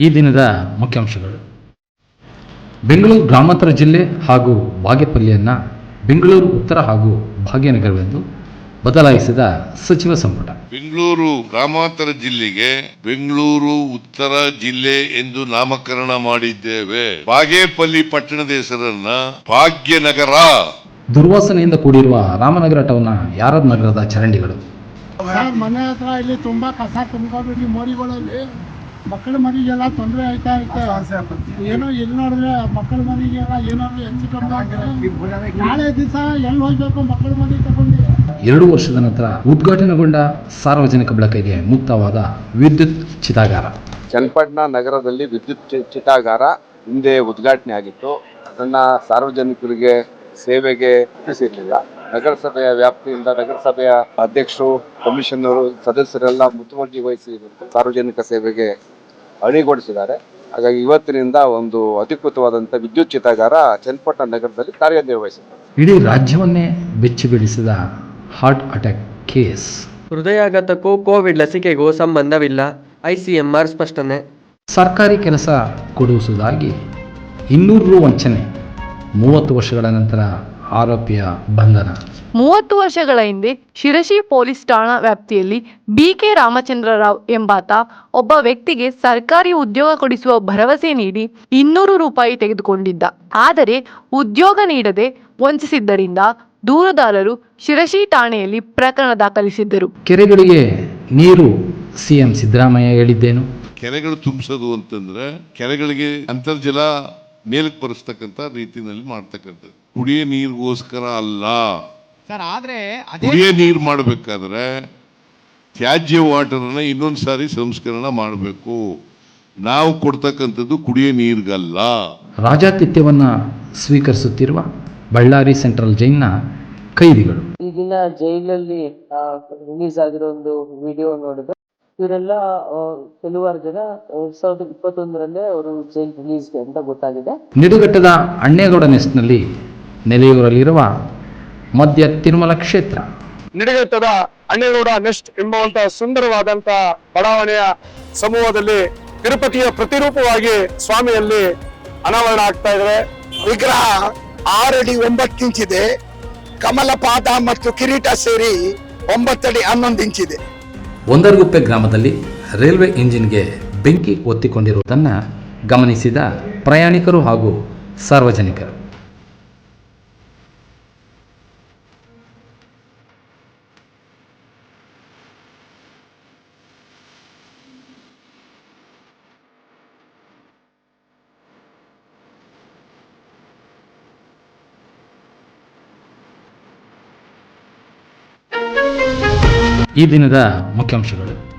ಈ ದಿನದ ಮುಖ್ಯಾಂಶಗಳು. ಬೆಂಗಳೂರು ಗ್ರಾಮಾಂತರ ಜಿಲ್ಲೆ ಹಾಗೂ ಬಾಗೇಪಲ್ಲಿಯನ್ನು ಬೆಂಗಳೂರು ಉತ್ತರ ಹಾಗೂ ಭಾಗ್ಯನಗರವೆಂದು ಬದಲಾಯಿಸಿದ ಸಚಿವ ಸಂಪುಟ. ಬೆಂಗಳೂರು ಗ್ರಾಮಾಂತರ ಜಿಲ್ಲೆಗೆ ಬೆಂಗಳೂರು ಉತ್ತರ ಜಿಲ್ಲೆ ಎಂದು ನಾಮಕರಣ ಮಾಡಿದ್ದೇವೆ. ಬಾಗೇಪಲ್ಲಿ ಪಟ್ಟಣದ ಹೆಸರನ್ನ ಭಾಗ್ಯನಗರ. ದುರ್ವಾಸನೆಯಿಂದ ಕೂಡಿರುವ ರಾಮನಗರ ಟೌನ್ನ ಯಾರದ್ ನಗರದ ಚರಂಡಿಗಳು? ಸರ್ ಮನೆ ಹತ್ರ ಇಲ್ಲಿ ತುಂಬಾ ಕಸ ತುಂಬ್ಕೊಬಿಟ್ಟು ಮೋರಿಗಳಲ್ಲಿ ಮಕ್ಕಳ ಮನೆಗೆಲ್ಲ ತೊಂದರೆ ಆಯ್ತಾ ಐತೆ ಏನೋ ಎಲ್ಲಿ ನೋಡಿದ್ರೆ ಮಕ್ಕಳ ಮನೆಗೆಲ್ಲ ಏನಾದ್ರು ಹೆಚ್ಚು ಕಮ್ಮಿ ನಾಳೆ ದಿವಸ ಎಲ್ಲಿ ಹೋಗ್ಬೇಕು ಮಕ್ಕಳ ಮನೆಗೆ ತಗೊಂಡು? ಎರಡು ವರ್ಷದ ನಂತರ ಉದ್ಘಾಟನೆಗೊಂಡ ಸಾರ್ವಜನಿಕ ಬಳಕೆಗೆ ಮುಕ್ತವಾದ ವಿದ್ಯುತ್ ಚಿತಾಗಾರ. ಚನ್ನಪಟ್ಟಣ ನಗರದಲ್ಲಿ ವಿದ್ಯುತ್ ಚಿತಾಗಾರ ಹಿಂದೆ ಉದ್ಘಾಟನೆ ಆಗಿತ್ತು. ಅದನ್ನ ಸಾರ್ವಜನಿಕರಿಗೆ ಸೇವೆಗೆ ತಿಳಿಸಿರಲಿಲ್ಲ ನಗರಸಭೆಯ ವ್ಯಾಪ್ತಿಯಿಂದ ನಗರಸಭೆಯ ಅಧ್ಯಕ್ಷರು ಕಮಿಷನರು ಸದಸ್ಯರೆಲ್ಲ ಮುತುವರ್ಜಿ ವಹಿಸಿ ಸಾರ್ವಜನಿಕ ಸೇವೆಗೆ ಅಣಿಗೊಳಿಸಿದ್ದಾರೆ. ಹಾಗಾಗಿ ಇವತ್ತಿನಿಂದ ಒಂದು ಅಧಿಕೃತವಾದಂಥ ವಿದ್ಯುತ್ ಚಿತಾಗಾರ ಚನ್ನಪಟ್ಟಣ ನಗರದಲ್ಲಿ ಕಾರ್ಯನಿರ್ವಹಿಸಿದೆ ಇಡೀ ರಾಜ್ಯವನ್ನೇ ಬೆಚ್ಚಿ ಬಿಡಿಸಿದ ಹಾರ್ಟ್ ಅಟ್ಯಾಕ್ ಕೇಸ್ ಹೃದಯಾಘಾತಕ್ಕೂ ಕೋವಿಡ್ ಲಸಿಕೆಗೂ ಸಂಬಂಧವಿಲ್ಲ ಐಸಿಎಂಆರ್ ಸ್ಪಷ್ಟನೆ. ಸರ್ಕಾರಿ ಕೆಲಸ ಕೊಡಿಸುವುದಾಗಿ ಇನ್ನೂರು ರು ವಂಚನೆ. ಮೂವತ್ತು ವರ್ಷಗಳ ನಂತರ ಆರೋಪಿಯ ಬಂಧನ. ಮೂವತ್ತು ವರ್ಷಗಳ ಹಿಂದೆ ಶಿರಸಿ ಪೊಲೀಸ್ ಠಾಣಾ ವ್ಯಾಪ್ತಿಯಲ್ಲಿ ಬಿಕೆ ರಾಮಚಂದ್ರ ರಾವ್ ಎಂಬಾತ ಒಬ್ಬ ವ್ಯಕ್ತಿಗೆ ಸರ್ಕಾರಿ ಉದ್ಯೋಗ ಕೊಡಿಸುವ ಭರವಸೆ ನೀಡಿ ಇನ್ನೂರು ರೂಪಾಯಿ ತೆಗೆದುಕೊಂಡಿದ್ದ. ಆದರೆ ಉದ್ಯೋಗ ನೀಡದೆ ವಂಚಿಸಿದ್ದರಿಂದ ದೂರುದಾರರು ಶಿರಸಿ ಠಾಣೆಯಲ್ಲಿ ಪ್ರಕರಣ ದಾಖಲಿಸಿದ್ದರು. ಕೆರೆಗಳಿಗೆ ನೀರು ಸಿಎಂ ಸಿದ್ದರಾಮಯ್ಯ ಹೇಳಿದ್ದೇನು? ಕೆರೆಗಳು ತುಂಬಿಸೋದು ಅಂತಂದ್ರೆ ಕೆರೆಗಳಿಗೆ ಅಂತರ್ಜಲ ಮೇಲಕ್ಕೆ ಬರೆಸ್ತಕ್ಕಂಥ ರೀತಿನಲ್ಲಿ ಮಾಡ್ತಕ್ಕಂಥದ್ದು. ಕುಡಿಯ ನೀರಿಗೋಸ್ಕರ ಅಲ್ಲ. ಸರ್ ಆದ್ರೆ ಕುಡಿಯ ನೀರು ಮಾಡಬೇಕಾದ್ರೆ ತ್ಯಾಜ್ಯ ವಾಟರ್ ಇನ್ನೊಂದು ಸಾರಿ ಸಂಸ್ಕರಣ ಮಾಡಬೇಕು. ನಾವು ಕೊಡ್ತಕ್ಕಂಥದ್ದು ಕುಡಿಯ ನೀರಿಗಲ್ಲ. ರಾಜಾತಿಥ್ಯವನ್ನ ಸ್ವೀಕರಿಸುತ್ತಿರುವ ಬಳ್ಳಾರಿ ಸೆಂಟ್ರಲ್ ಜೈಲ್ನ ಕೈದಿಗಳು. ಈಗಿನ ಜೈಲಲ್ಲಿ ರಿಲೀಸ್ ಆಗಿರೋ ಒಂದು ವಿಡಿಯೋ ನೋಡಿದ್ರೆ ಇವರೆಲ್ಲ ಕೆಲವಾರು ಜನ ಎರಡ್ ಸಾವಿರದ ಇಪ್ಪತ್ತೊಂದರಲ್ಲೇ ಅವರು ಜೈಲ್ ರಿಲೀಸ್ಗೆ ಅಂತ ಗೊತ್ತಾಗಿದೆ. ನಿಡುಗಟ್ಟದ ಅಣ್ಣೇಗೌಡ ನೆಸ್ನಲ್ಲಿ ನೆಲೆಯೂರಲ್ಲಿರುವ ಮಧ್ಯ ತಿರುಮಲ ಕ್ಷೇತ್ರ. ನಿಡಗಟ್ಟದ ಅಣ್ಣೇಗೌಡ ನೆಸ್ಟ್ ಎಂಬುವಂತ ಸುಂದರವಾದಂತ ಬಡಾವಣೆಯ ಸಮೂಹದಲ್ಲಿ ತಿರುಪತಿಯ ಪ್ರತಿರೂಪವಾಗಿ ಸ್ವಾಮಿಯಲ್ಲಿ ಅನಾವರಣ ಆಗ್ತಾ ಇದ್ದಾರೆ ವಿಗ್ರಹ ಆರಡಿ ಒಂಬತ್ತು ಇಂಚಿದೆ. ಕಮಲ ಪಾದ ಮತ್ತು ಕಿರೀಟ ಸೇರಿ ಒಂಬತ್ತಡಿ ಹನ್ನೊಂದು ಇಂಚಿದೆ. ಒಂದರಗುಪ್ಪೆ ಗ್ರಾಮದಲ್ಲಿ ರೈಲ್ವೆ ಇಂಜಿನ್ಗೆ ಬೆಂಕಿ ಒತ್ತಿಕೊಂಡಿರುವುದನ್ನು ಗಮನಿಸಿದ ಪ್ರಯಾಣಿಕರು ಹಾಗೂ ಸಾರ್ವಜನಿಕರು. ಈ ದಿನದ ಮುಖ್ಯಾಂಶಗಳು.